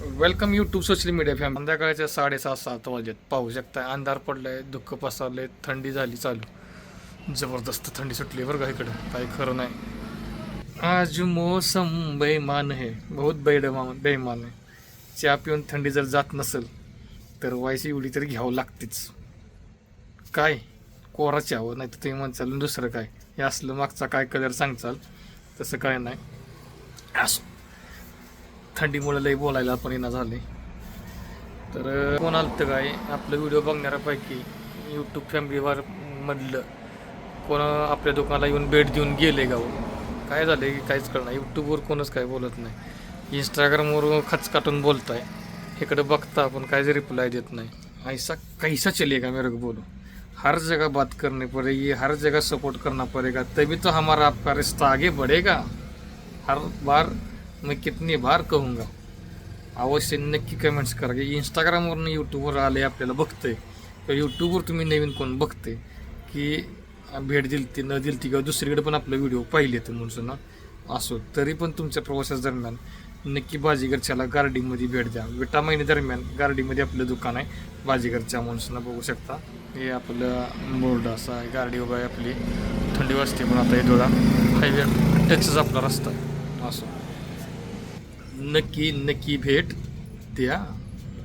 Welcome YouTube social media fam संध्याकाळच्या साडेसात सात वाजेत. पाहू शकता अंधार पडलाय दुःख पसरलंय थंडी झाली चालू. जबरदस्त थंडी सुटली बरं का इकडं. काही खरं नाही. आज मोसम बेमान है बहुत बेडमान बेमान आहे. चहा पिऊन थंडी जर जात नसेल तर वायसी एवढी तरी घ्यावं लागतेच. काय? कोरा चहावं हो, नाही तर तुम्ही म्हणचाल दुसरं काय? हे असलं मागचा काय कलर सांगचाल तसं काय नाही. असं थंडीमुळे लई बोलायला पण येणं झाले तर कोण आलं काय? आपलं व्हिडिओ बघणाऱ्यापैकी यूट्यूब फॅमिलीवर मधलं कोण आपल्या दुकानाला येऊन भेट देऊन गेले गाव. काय झाले की काहीच कळणार यूट्यूबवर कोणच काय बोलत नाही. इंस्टाग्रामवर खच काटून बोलताय. इकडे बघता पण काहीच रिप्लाय देत नाही. ऐसा कैसा चलेगा मेरे को बोलो. हर जगह बात करनी पड़ेगी हर जगह सपोर्ट करना पड़ेगा तभी तो हमारा आपका रिश्ता आगे बढ़ेगा. हर बार मैं कितनी बार कहूंगा। अवश्य नक्की कमेंट्स करा की इंस्टाग्रामवरून यूट्यूबवर आले आपल्याला बघतंय। किंवा यूट्यूबवर तुम्ही नवीन कोण बघते की भेट दिलती न दिलती किंवा दुसरीकडे पण आपले व्हिडिओ पाहिले तर म्हणून ना असो तरी पण तुमच्या प्रवासादरम्यान नक्की बाजीगरच्याला गार्डीमध्ये भेट द्या. विटा महिने दरम्यान गार्डीमध्ये आपलं दुकान आहे बाजीगरच्या माणसांना बघू शकता. हे आपलं बोर्ड असं आहे गार्डी उभा आहे आपली. थंडी वाजते पण आता हे थोडा हायवे टचच आपला रस्ता असं. नक्की नक्की भेट द्या.